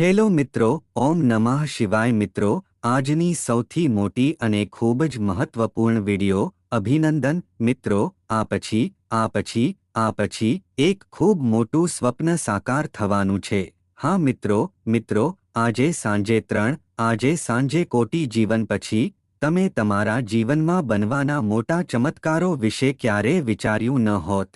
Hello મિત્રો, ઓમ નમઃ શિવાય મિત્રો, આજની સૌથી મોટી અને ખૂબ જ મહત્વપૂર્ણ વિડિયો, અભિનંદન મિત્રો, આ પછી આ પછી આ પછી, એક ખૂબ મોટું સ્વપ્ન સાકાર થવાનું છે. હા મિત્રો મિત્રો, આજે સાંજે ત્રણ, આજે સાંજે કોટી જીવન પછી, તમે તમારા જીવનમાં બનવાના મોટા ચમત્કારો વિશે ક્યારેય વિચાર્યું ન હોત.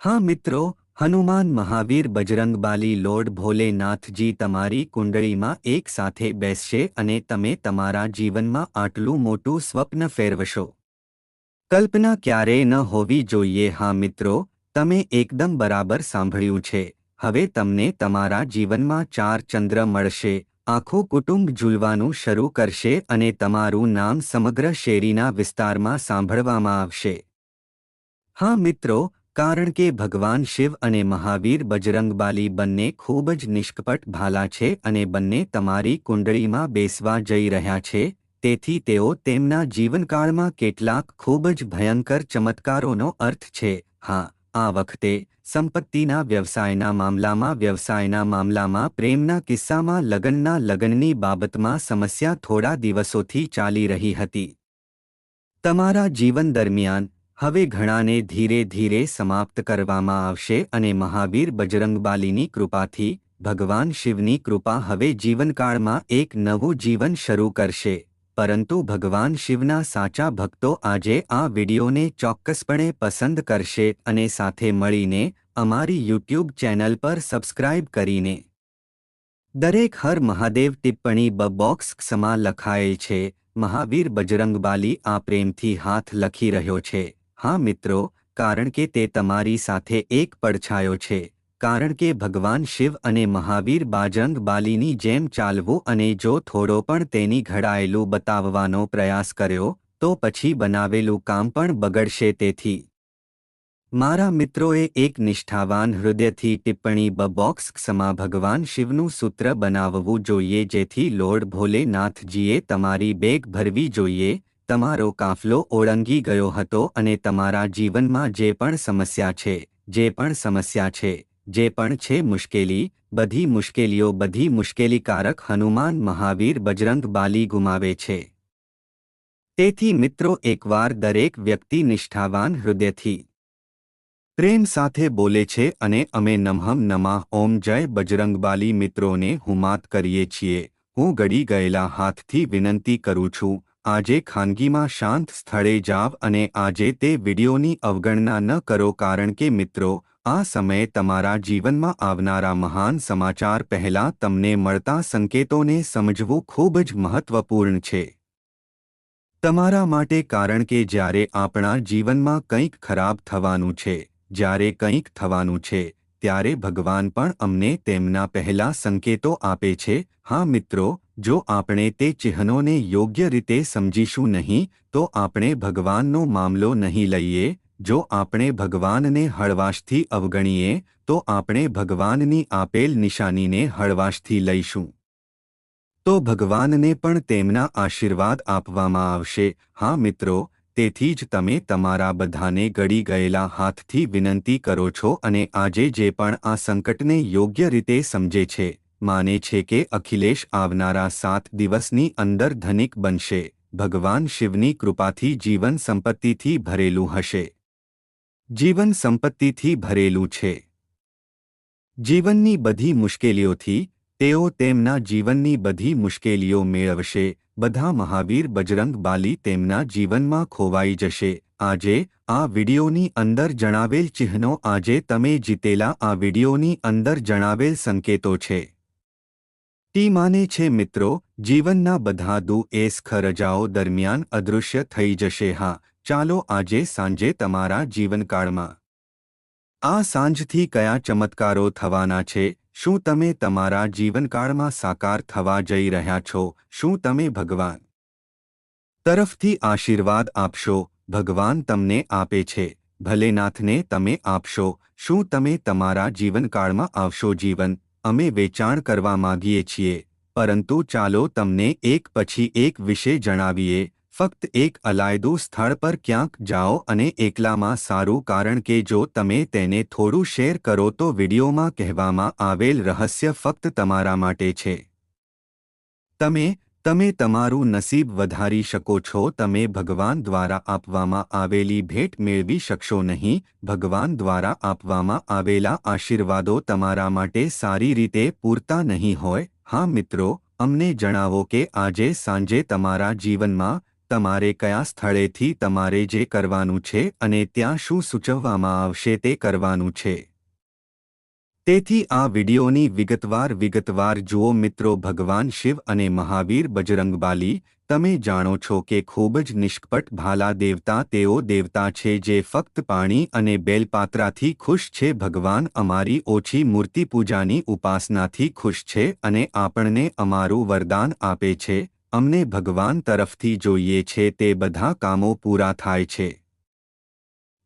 હા મિત્રો હનુમાન મહાવીર બજરંગબાલી લોર્ડ ભોલેનાથજી તમારી કુંડળીમાં એક સાથે બેસશે અને તમે તમારા જીવનમાં આટલું મોટું સ્વપ્ન ફેરવશો. કલ્પના ક્યારેય ન હોવી જોઈએ. હા મિત્રો, તમે એકદમ બરાબર સાંભળ્યું છે. હવે તમને તમારા જીવનમાં ચાર ચંદ્ર મળશે. આખું કુટુંબ ઝૂલવાનું શરૂ કરશે અને તમારું નામ સમગ્ર શેરીના વિસ્તારમાં સાંભળવામાં આવશે. હા મિત્રો કારણ કે ભગવાન શિવ અને મહાવીર બજરંગબાલી બંને ખૂબ જ નિષ્કપટ ભાલા છે અને બંને તમારી કુંડળીમાં બેસવા જઈ રહ્યા છે, તેથી તેઓ તેમના જીવનકાળમાં કેટલાક ખૂબ જ ભયંકર ચમત્કારોનો અર્થ છે. હા, આ વખતે સંપત્તિના વ્યવસાયના મામલામાં વ્યવસાયના મામલામાં પ્રેમના કિસ્સામાં લગ્નના લગ્નની બાબતમાં સમસ્યા થોડા દિવસોથી ચાલી રહી હતી. તમારા જીવન દરમિયાન હવે ઘણાને ધીરે ધીરે સમાપ્ત કરવામાં આવશે અને મહાવીર બજરંગબાલીની કૃપાથી ભગવાન શિવની કૃપા હવે જીવનકાળમાં એક નવું જીવન શરૂ કરશે. પરંતુ ભગવાન શિવના સાચા ભક્તો આજે આ વિડીયોને ચોક્કસપણે પસંદ કરશે અને સાથે મળીને અમારી યુટ્યુબ ચેનલ પર સબસ્ક્રાઇબ કરીને દરેક હર મહાદેવ ટિપ્પણી બ બોક્સ લખાયેલ છે. મહાવીર બજરંગબાલી આ પ્રેમથી હાથ લખી રહ્યો છે. હા મિત્રો, કારણ કે તે તમારી સાથે એક પડછાયો છે, કારણ કે ભગવાન શિવ અને મહાવીર બાજંગ બાલીની જેમ ચાલવું અને જો થોડો પણ તેની ઘડાયેલું બતાવવાનો પ્રયાસ કર્યો, તો પછી બનાવેલું કામ પણ બગડશે તેથી. મારા મિત્રોએ એક નિષ્ઠાવાન હૃદયથી ટિપ્પણી બ બોક્સ ક્ષમા ભગવાન શિવનું સૂત્ર બનાવવું જોઈએ જેથી લોર્ડ ભોલેનાથજીએ તમારી બેગ ભરવી જોઈએ તમારો કાફલો ઓળંગી ગયો હતો અને તમારા જીવનમાં જે પણ સમસ્યા છે, જે પણ સમસ્યા છે, જે પણ છે મુશ્કેલી, બધી મુશ્કેલીઓ બધી મુશ્કેલીકારક હનુમાન મહાવીર બજરંગ બાલી ગુમાવે છે. તેથી મિત્રો એકવાર દરેક વ્યક્તિ નિષ્ઠાવાન હૃદયથી પ્રેમ સાથે બોલે છે અને અમે નમહમ નમા ઓમ જય બજરંગબાલી મિત્રોને હુમાત કરીએ છીએ, હું ગળી ગયેલા હાથથી વિનંતી કરું છું આજે ખાનગીમાં શાંત સ્થળે જાવ અને આજે તે વિડીયોની અવગણના ન કરો કારણ કે મિત્રો, આ સમયે તમારા જીવનમાં આવનારા મહાન સમાચાર પહેલા તમને મળતા સંકેતોને સમજવું ખૂબ જ મહત્વપૂર્ણ છે. તમારા માટે કારણ કે જ્યારે આપણા જીવનમાં કંઈક ખરાબ થવાનું છે, જ્યારે કંઈક થવાનું છે ત્યારે ભગવાન પણ અમને તેમના પહેલા સંકેતો આપે છે, હા મિત્રો, જો આપણે તે ચિહ્નોને યોગ્ય રીતે સમજીશું નહીં, તો આપણે ભગવાનનો મામલો નહીં લઈએ, જો આપણે ભગવાનને હળવાશથી અવગણીએ, તો આપણે ભગવાનની આપેલ નિશાનીને હળવાશથી લઈશું. તો ભગવાનને પણ તેમના આશીર્વાદ આપવામાં આવશે, હા મિત્રો તેથી જ તમે તમારા બધાને ગળી ગયેલા હાથથી વિનંતી કરો છો અને આજે જે પણ આ સંકટને યોગ્ય રીતે સમજે છે, માને છે કે અખિલેશ આવનારા સાત દિવસની અંદર ધનિક બનશે, ભગવાન શિવની કૃપાથી જીવન સંપત્તિથી ભરેલું હશે. જીવન સંપત્તિથી ભરેલું છે. જીવનની બધી મુશ્કેલીઓથી તેઓ તેમના જીવનની બધી મુશ્કેલીઓ મેળવશે બધા મહાવીર બજરંગ બાલી તેમના જીવનમાં ખોવાઈ જશે. આજે આ વિડીયોની અંદર જણાવેલ ચિહ્નો આજે તમે જીતેલા આ વિડીયોની અંદર જણાવેલ સંકેતો છે. ટી માને છે મિત્રો, જીવનના બધા દુ એસ ખરજાઓ દરમિયાન અદૃશ્ય થઈ જશે. હા, ચાલો આજે સાંજે તમારા જીવનકાળમાં. આ સાંજથી કયા ચમત્કારો થવાના છે? શું તમે તમારા જીવનકાળમાં સાકાર થવા જઈ રહ્યા છો? શું તમે ભગવાન તરફથી આશીર્વાદ આપશો? ભગવાન તમને આપે છે. ભલેનાથને તમે આપશો. શું તમે તમારા જીવનકાળમાં આવશો જીવન? અમે વેચાણ કરવા માગીએ છીએ. પરંતુ ચાલો તમને એક પછી એક વિશે જણાવીએ. ફક્ત એક અલાયદું સ્થળ પર ક્યાંક જાઓ અને એકલામાં સારું કારણ કે જો તમે તેને થોડું શેર કરો તો વિડીયોમાં કહેવામાં આવેલ રહસ્ય ફક્ત તમારા માટે છે. તમે તમે તમારું નસીબ વધારી શકો છો, તમે ભગવાન દ્વારા આપવામાં આવેલી ભેટ મેળવી શકશો નહીં, ભગવાન દ્વારા આપવામાં આવેલા આશીર્વાદો તમારા માટે સારી રીતે પૂરતા નહીં હોય. હા મિત્રો, અમને જણાવો કે આજે સાંજે તમારા જીવનમાં તમારે કયા સ્થળેથી તમારે જે કરવાનું છે અને ત્યાં શું સૂચવવામાં આવશે તે કરવાનું છે. તેથી આ વિડીયોની વિગતવાર વિગતવાર જુઓ મિત્રો, ભગવાન શિવ અને મહાવીર બજરંગબાલી, તમે જાણો છો કે ખૂબ જ નિષ્કપટ ભાલા દેવતા તેઓ દેવતા છે જે ફક્ત પાણી અને બેલપાત્રાથી ખુશ છે. ભગવાન અમારી ઓછી મૂર્તિ પૂજાની ઉપાસનાથી ખુશ છે અને આપણને અમારું વરદાન આપે છે. અમને ભગવાન તરફથી જોઈએ છે તે બધા કામો પૂરા થાય છે.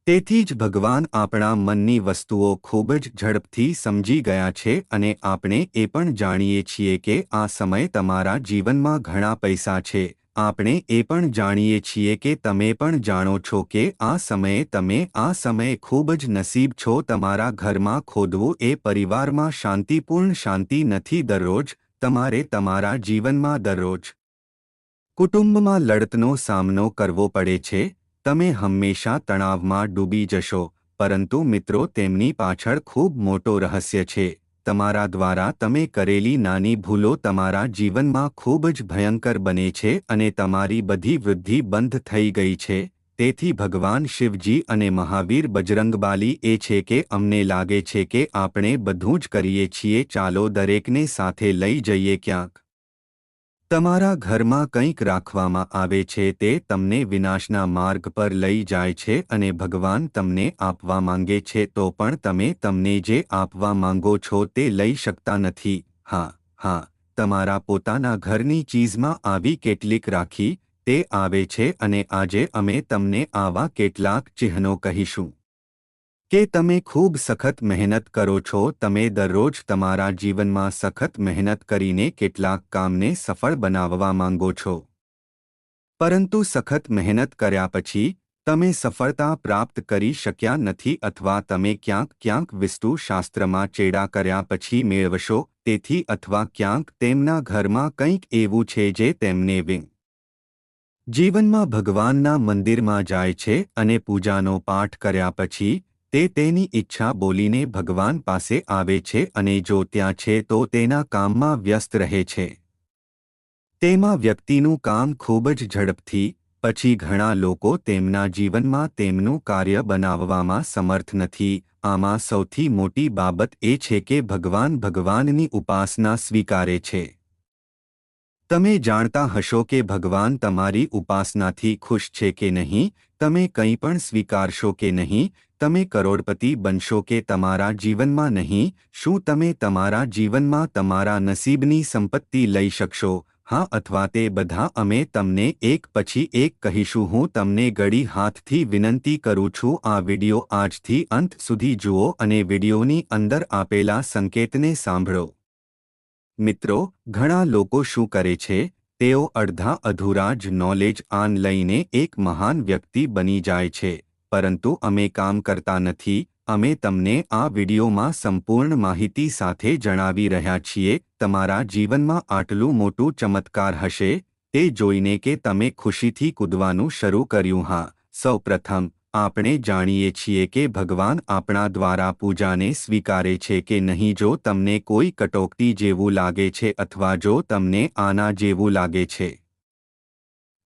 તેથી જ ભગવાન આપણા મનની વસ્તુઓ ખૂબ જ ઝડપથી સમજી ગયા છે અને આપણે એ પણ જાણીએ છીએ કે આ સમય તમારા જીવનમાં ઘણા પૈસા છે. આપણે એ પણ જાણીએ છીએ કે તમે પણ જાણો છો કે આ સમયે તમે આ સમયે ખૂબ જ નસીબ છો તમારા ઘરમાં ખોદવું એ પરિવારમાં શાંતિપૂર્ણ શાંતિ નથી દરરોજ, તમારે તમારા જીવનમાં દરરોજ કુટુંબમાં લડતનો સામનો કરવો પડે છે, તમે હંમેશા તણાવમાં ડૂબી જશો, પરંતુ મિત્રો તેમની પાછળ ખૂબ મોટો રહસ્ય છે, તમારા દ્વારા તમે કરેલી નાની ભૂલો તમારા જીવનમાં ખૂબ જ ભયંકર બને છે અને તમારી બધી વૃદ્ધિ બંધ થઈ ગઈ છે, તેથી ભગવાન શિવજી અને મહાવીર બજરંગબાલી એ છે કે અમને લાગે છે કે આપણે બધું જ કરીએ છીએ ચાલો દરેકને સાથે લઈ જઈએ ક્યાંક. તમારા ઘરમાં કંઈક રાખવામાં આવે છે તે તમને વિનાશના માર્ગ પર લઈ જાય છે અને ભગવાન તમને આપવા માંગે છે તો પણ તમે તમને જે આપવા માંગો છો તે લઈ શકતા નથી. હા હા, તમારા પોતાના ઘરની ચીજમાં આવી કેટલીક રાખી, તે આવે છે અને આજે અમે તમને આવા કેટલાક ચિહ્નો કહીશું. કે તમે ખૂબ સખત મહેનત કરો છો, તમે દરરોજ તમારા જીવનમાં સખત મહેનત કરીને કેટલાક કામને સફળ બનાવવા માંગો છો. પરંતુ સખત મહેનત કર્યા પછી, તમે સફળતા પ્રાપ્ત કરી શક્યા નથી અથવા તમે ક્યાંક ક્યાંક વિસ્તુ શાસ્ત્રમાં ચેડા કર્યા પછી મેળવશો, તેથી અથવા ક્યાંક તેમના ઘરમાં કંઈક એવું છે જે તેમને વિંગ જીવનમાં ભગવાનના મંદિરમાં જાય છે અને પૂજાનો પાઠ કર્યા પછી તે તેની ઈચ્છા બોલીને ભગવાન પાસે આવે છે અને જો ત્યાં છે તો તેના કામમાં વ્યસ્ત રહે છે. તેમાં વ્યક્તિનું કામ ખૂબ જ ઝડપથી, પછી ઘણા લોકો તેમના જીવનમાં તેમનું કાર્ય બનાવવામાં સમર્થ નથી. આમાં સૌથી મોટી બાબત એ છે કે ભગવાન ભગવાનની ઉપાસના સ્વીકારે છે. તમે જાણતા હશો કે ભગવાન તમારી ઉપાસનાથી ખુશ છે કે નહીં, તમે કંઈ પણ સ્વીકારશો કે નહીં તમે કરોડપતિ બનશો કે તમારા જીવનમાં નહીં, શું તમે તમારા જીવનમાં તમારા નસીબની સંપત્તિ લઈ શકશો? હા, અથવા તે બધા અમે તમને એક પછી એક કહીશું. હું તમને ગળી હાથથી વિનંતી કરું છું, આ વિડિયો આજથી અંત સુધી જુઓ અને વિડિયોની અંદર આપેલા સંકેતને સાંભળો. મિત્રો, ઘણા લોકો શું કરે છે? તેઓ અડધા અધૂરા જ નોલેજ આન લઈને એક મહાન વ્યક્તિ બની જાય છે. પરંતુ અમે કામ કરતા નથી, અમે તમને આ વિડીયોમાં સંપૂર્ણ માહિતી સાથે જણાવી રહ્યા છીએ, તમારા જીવનમાં આટલું મોટું ચમત્કાર હશે, તે જોઈને કે તમે ખુશીથી કૂદવાનું શરૂ કર્યું, હા. સૌપ્રથમ, આપણે જાણીએ છીએ કે ભગવાન આપણા દ્વારા પૂજાને સ્વીકારે છે કે નહીં. જો તમને કોઈ કટોકટી જેવું લાગે છે અથવા જો તમને આના જેવું લાગે છે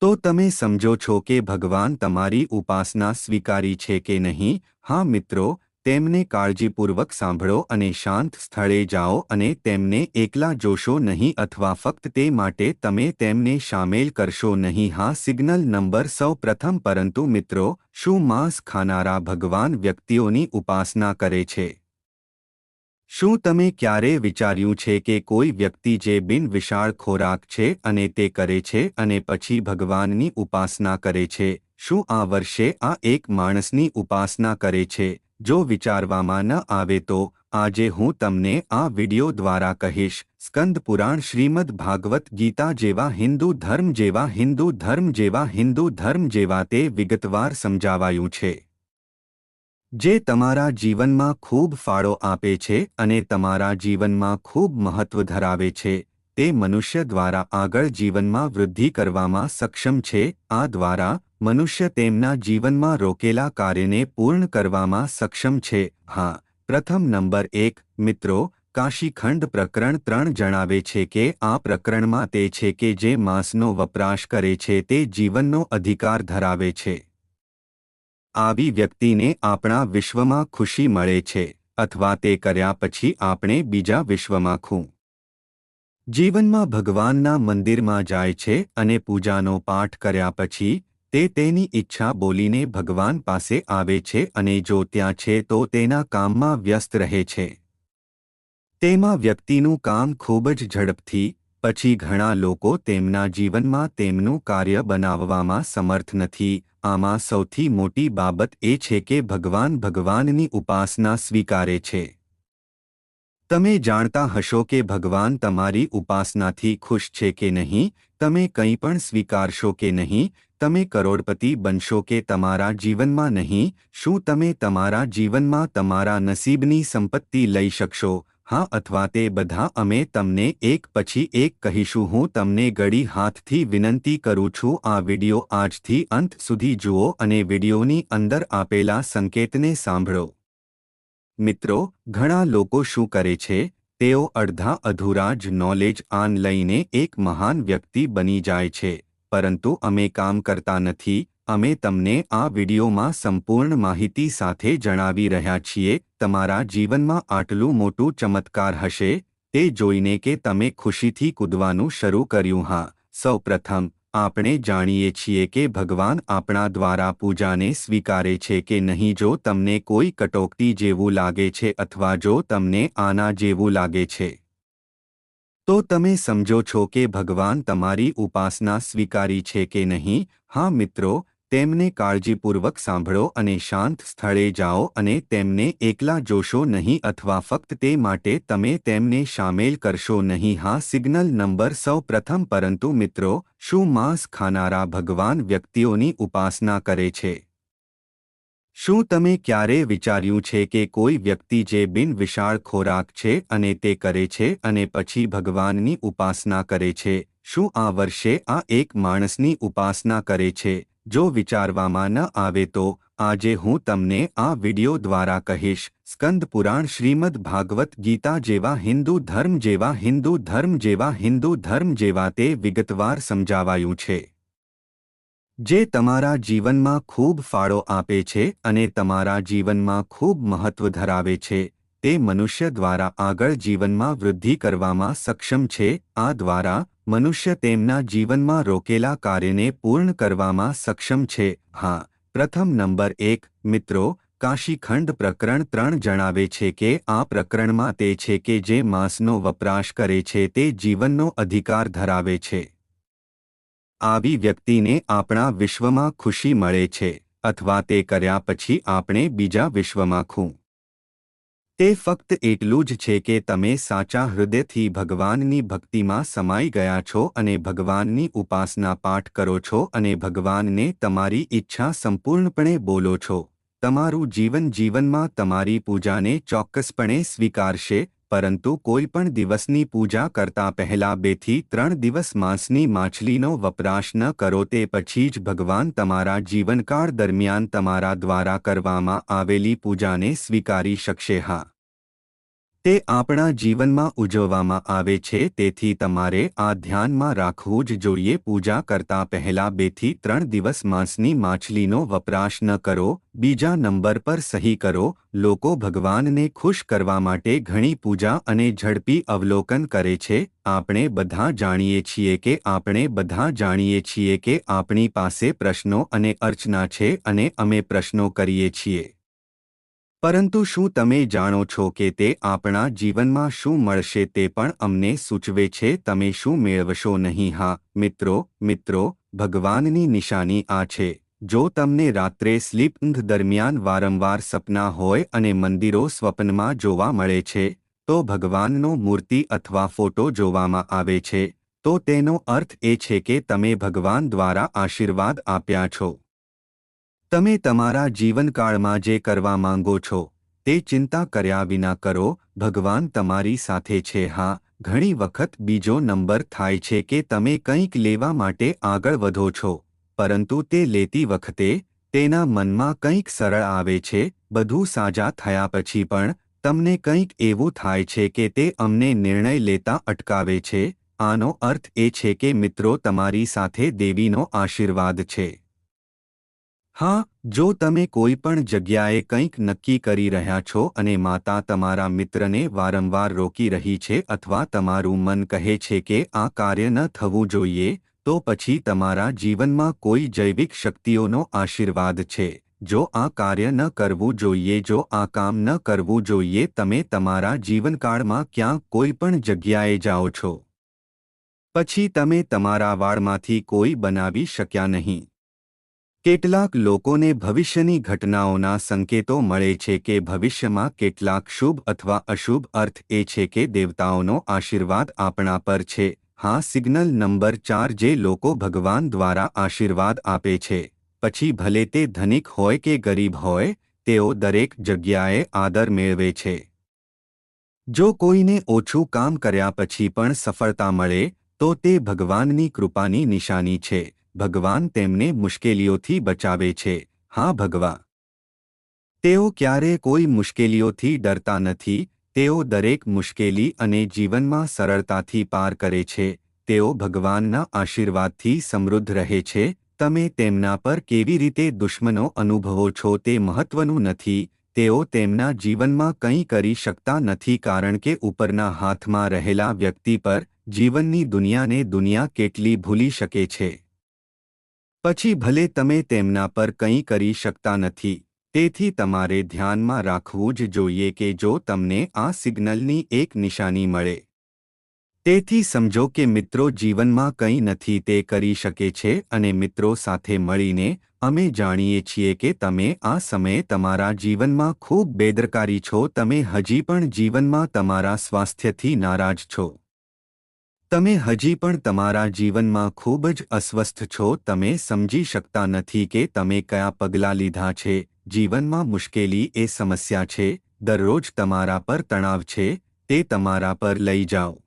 તો તમે સમજો છો કે ભગવાન તમારી ઉપાસના સ્વીકારી છે કે નહીં? હા મિત્રો, તેમને કાળજીપૂર્વક સાંભળો અને શાંત સ્થળે જાઓ અને તેમને એકલા જોશો નહીં અથવા ફક્ત તે માટે તમે તેમને સામેલ કરશો નહીં. હા, સિગ્નલ નંબર સૌ પ્રથમ, પરંતુ મિત્રો, શું માંસ ખાનારા ભગવાન વ્યક્તિઓની ઉપાસના કરે છે? શું તમે ક્યારે વિચાર્યું છે કે કોઈ વ્યક્તિ જે બિન વિશાળ ખોરાક છે અને તે કરે છે અને પછી ભગવાનની ઉપાસના કરે છે, શું આ વર્ષે આ એક માણસની ઉપાસના કરે છે? જો વિચારવામાં ન આવે તો આજે હું તમને આ વિડિયો દ્વારા કહીશ. સ્કંદ પુરાણ શ્રીમદ ભાગવત ગીતા જેવા હિન્દુ ધર્મ જેવા હિન્દુ ધર્મ જેવા હિન્દુ ધર્મ જેવા તે વિગતવાર સમજાવાયું છે. જે તમારા જીવનમાં ખૂબ ફાળો આપે છે અને તમારા જીવનમાં ખૂબ મહત્વ ધરાવે છે, તે મનુષ્ય દ્વારા આગળ જીવનમાં વૃદ્ધિ કરવામાં સક્ષમ છે, આ દ્વારા મનુષ્ય તેમના જીવનમાં રોકેલા કાર્યને પૂર્ણ કરવામાં સક્ષમ છે. હા, પ્રથમ નંબર એક, મિત્રો, કાશીખંડ પ્રકરણ ત્રણ જણાવે છે કે આ પ્રકરણમાં તે છે કે જે માંસનો વપરાશ કરે છે તે જીવનનો અધિકાર ધરાવે છે. આવી વ્યક્તિને આપણા વિશ્વમાં ખુશી મળે છે અથવા તે કર્યા પછી આપણે બીજા વિશ્વમાં ખું. જીવનમાં ભગવાનના મંદિરમાં જાય છે અને પૂજાનો પાઠ કર્યા પછી તે તેની ઈચ્છા બોલીને ભગવાન પાસે આવે છે અને જો ત્યાં છે તો તેના કામમાં વ્યસ્ત રહે છે. તેમાં વ્યક્તિનું કામ ખૂબ જ ઝડપથી, પછી ઘણા લોકો તેમના જીવનમાં તેમનું કાર્ય બનાવવામાં સમર્થ નથી આમાં સૌથી મોટી બાબત એ છે કે ભગવાન ભગવાનની ઉપાસના સ્વીકારે છે. તમે જાણતા હશો કે ભગવાન તમારી ઉપાસનાથી ખુશ છે કે નહીં, તમે કંઈ પણ સ્વીકારશો કે નહીં, તમે કરોડપતિ બનશો કે તમારા જીવનમાં નહીં, શું તમે તમારા જીવનમાં તમારા નસીબની સંપત્તિ લઈ શકશો? હા, અથવા તે બધા અમે તમને એક પછી એક કહીશું. હું તમને ગળી હાથથી વિનંતી કરું છું, આ વિડિયો આજથી અંત સુધી જુઓ અને વિડિયોની અંદર આપેલા સંકેતને સાંભળો. મિત્રો, ઘણા લોકો શું કરે છે? તેઓ અડધા અધૂરા જ નોલેજ આન લઈને એક મહાન વ્યક્તિ બની જાય છે, પરંતુ અમે કામ કરતા નથી અમે તમને આ વિડીયોમાં સંપૂર્ણ માહિતી સાથે જણાવી રહ્યા છીએ, તમારા જીવનમાં આટલું મોટું ચમત્કાર હશે, તે જોઈને કે તમે ખુશીથી કૂદવાનું શરૂ કર્યું હા. સૌપ્રથમ, આપણે જાણીએ છીએ કે ભગવાન આપણા દ્વારા પૂજાને સ્વીકારે છે કે નહીં. જો તમને કોઈ કટોકટી જેવું લાગે છે અથવા જો તમને આના જેવું લાગે છે, તો તમે સમજો છો કે ભગવાન તમારી ઉપાસના સ્વીકારી છે કે નહીં. હા મિત્રો તેમને કાળજીપૂર્વક સાંભળો અને શાંત સ્થળે જાઓ અને તેમને એકલા જોશો નહીં અથવા ફક્ત તે માટે તમે તેમને સામેલ કરશો નહીં. હા, સિગ્નલ નંબર સૌ પ્રથમ, પરંતુ મિત્રો, શું માંસ ખાનારા ભગવાન વ્યક્તિઓની ઉપાસના કરે છે? શું તમે ક્યારે વિચાર્યું છે કે કોઈ વ્યક્તિ જે બિન વિશાળ ખોરાક છે અને તે કરે છે અને પછી ભગવાનની ઉપાસના કરે છે, શું આ વર્ષે આ એક માણસની ઉપાસના કરે છે? જો વિચારવામાં ન આવે તો આજે હું તમને આ વિડિયો દ્વારા કહીશ, સ્કંદ પુરાણ શ્રીમદ ભાગવત ગીતા જેવા હિન્દુ ધર્મ જેવા હિન્દુ ધર્મ જેવા હિન્દુ ધર્મ જેવા તે વિગતવાર સમજાવાયું છે. જે તમારા જીવનમાં ખૂબ ફાળો આપે છે અને તમારા જીવનમાં ખૂબ મહત્વ ધરાવે છે, તે મનુષ્ય દ્વારા આગળ જીવનમાં વૃદ્ધિ કરવામાં સક્ષમ છે, આ દ્વારા મનુષ્ય તેમના જીવનમાં રોકેલા કાર્યને પૂર્ણ કરવામાં સક્ષમ છે. હા, પ્રથમ નંબર એક, મિત્રો કાશીખંડ પ્રકરણ ત્રણ જણાવે છે કે આ પ્રકરણમાં તે છે કે જે માંસનો વપરાશ કરે છે તે જીવનનો અધિકાર ધરાવે છે. આવી વ્યક્તિને આપણા વિશ્વમાં ખુશી મળે છે, અથવા તે કર્યા પછી આપણે બીજા વિશ્વમાં ખું. તે ફક્ત એટલું જ છે કે તમે સાચા હૃદયથી ભગવાનની ભક્તિમાં સમાઈ ગયા છો અને ભગવાનની ઉપાસના પાઠ કરો છો અને ભગવાનને તમારી ઈચ્છા સંપૂર્ણપણે બોલો છો. તમારું જીવન જીવનમાં તમારી પૂજાને ચોક્કસપણે સ્વીકારશે પરંતુ કોઈ પણ દિવસની પૂજા કરતા પહેલા બેથી ત્રણ દિવસ માંસની માછલીનો વપરાશ ન કરો તે પછી જ ભગવાન તમારા જીવનકાળ દરમિયાન તમારા દ્વારા કરવામાં આવેલી પૂજાને સ્વીકારી શકશે હા. તે આપણા જીવનમાં ઉજવવામાં આવે છે, તેથી તમારે આ ધ્યાનમાં રાખવું જ જોઈએ. પૂજા કરતા પહેલા બેથી ત્રણ દિવસ માંસની માછલીનો વપરાશ ન કરો. બીજા નંબર પર સહી કરો. લોકો ભગવાનને ખુશ કરવા માટે ઘણી પૂજા અને ઝડપી અવલોકન કરે છે. આપણે બધા જાણીએ છીએ કે આપણે બધા જાણીએ છીએ કે આપણી પાસે પ્રશ્નો અને અર્ચના છે અને અમે પ્રશ્નો કરીએ છીએ. પરંતુ શું તમે જાણો છો કે તે આપણા જીવનમાં શું મળશે તે પણ અમને સૂચવે છે? તમે શું મેળવશો નહીં? હા, મિત્રો મિત્રો, ભગવાનની નિશાની આ છે. જો તમને રાત્રે સ્લીપ દરમિયાન વારંવાર સપના હોય અને મંદિરો સ્વપ્નમાં જોવા મળે છે, તો ભગવાનનો મૂર્તિ અથવા ફોટો જોવામાં આવે છે. તો તેનો અર્થ એ છે કે તમે ભગવાન દ્વારા આશીર્વાદ આપ્યા છો. તમે તમારા જીવનકાળમાં જે કરવા માંગો છો, તે ચિંતા કર્યા વિના કરો. ભગવાન તમારી સાથે છે. હા, ઘણી વખત બીજો નંબર થાય છે કે તમે કંઈક લેવા માટે આગળ વધો છો, પરંતુ તે લેતી વખતે તેના મનમાં કંઈક સરળ આવે છે. બધું સાજા થયા પછી પણ તમને કંઈક એવું થાય છે કે તે અમને નિર્ણય લેતા અટકાવે છે. આનો અર્થ એ છે કે મિત્રો, તમારી સાથે દેવીનો આશીર્વાદ છે. હા, જો તમે કોઈ પણ જગ્યાએ કંઈક નક્કી કરી રહ્યા છો અને માતા તમારા મિત્રને વારંવાર રોકી રહી છે અથવા તમારું મન કહે છે કે આ કાર્ય ન થવું જોઈએ, તો પછી તમારા જીવનમાં કોઈ જૈવિક શક્તિઓનો આશીર્વાદ છે. જો આ કાર્ય ન કરવું જોઈએ, જો આ કામ ન કરવું જોઈએ, તમે તમારા જીવનકાળમાં ક્યાં કોઈ પણ જગ્યાએ જાઓ છો. પછી તમે તમારા વાળમાંથી કોઈ બનાવી શક્યા નહીં. કેટલાક લોકોને ભવિષ્યની ઘટનાઓના સંકેતો મળે છે કે ભવિષ્યમાં કેટલાક શુભ અથવા અશુભ અર્થ એ છે કે દેવતાઓનો આશીર્વાદ આપણા પર છે. હા, સિગ્નલ નંબર ચાર જે લોકો ભગવાન દ્વારા આશીર્વાદ આપે છે. પછી ભલે તે ધનિક હોય કે ગરીબ હોય, તેઓ દરેક જગ્યાએ આદર મેળવે છે. જો કોઈને ઓછું કામ કર્યા પછી પણ સફળતા મળે, તો તે ભગવાનની કૃપાની નિશાની છે. ભગવાન તેમને મુશ્કેલીઓથી બચાવે છે. હા, ભગવા. તેઓ ક્યારે કોઈ મુશ્કેલીઓથી ડરતા નથી. તેઓ દરેક મુશ્કેલી અને જીવનમાં સરળતાથી પાર કરે છે. તેઓ ભગવાનના આશીર્વાદથી સમૃદ્ધ રહે છે. તમે તેમના પર કેવી રીતે દુશ્મનો અનુભવો છો તે મહત્વનું નથી. તેઓ તેમના જીવનમાં કંઈ કરી શકતા નથી કારણ કે ઉપરના હાથમાં રહેલા વ્યક્તિ પર જીવનની દુનિયાને દુનિયા કેટલી ભૂલી શકે છે. પછી ભલે તમે તેમના પર કંઈ કરી શકતા નથી, તેથી તમારે ધ્યાનમાં રાખવું જ જોઈએ કે જો તમને આ સિગ્નલની એક નિશાની મળે. તેથી સમજો કે મિત્રો જીવનમાં કંઈ નથી તે કરી શકે છે અને મિત્રો સાથે મળીને અમે જાણીએ છીએ કે તમે આ સમયે તમારા જીવનમાં ખૂબ બેદરકારી છો, તમે હજી પણ જીવનમાં તમારા સ્વાસ્થ્યથી નારાજ છો. તમે હજી પણ તમારા જીવનમાં ખૂબ જ અસ્વસ્થ છો, તમે સમજી શકતા નથી કે તમે કયા પગલાં લીધા છે. જીવનમાં મુશ્કેલી એ સમસ્યા છે. દરરોજ તમારા પર તણાવ છે. તે તમારા પર લઈ જાઓ.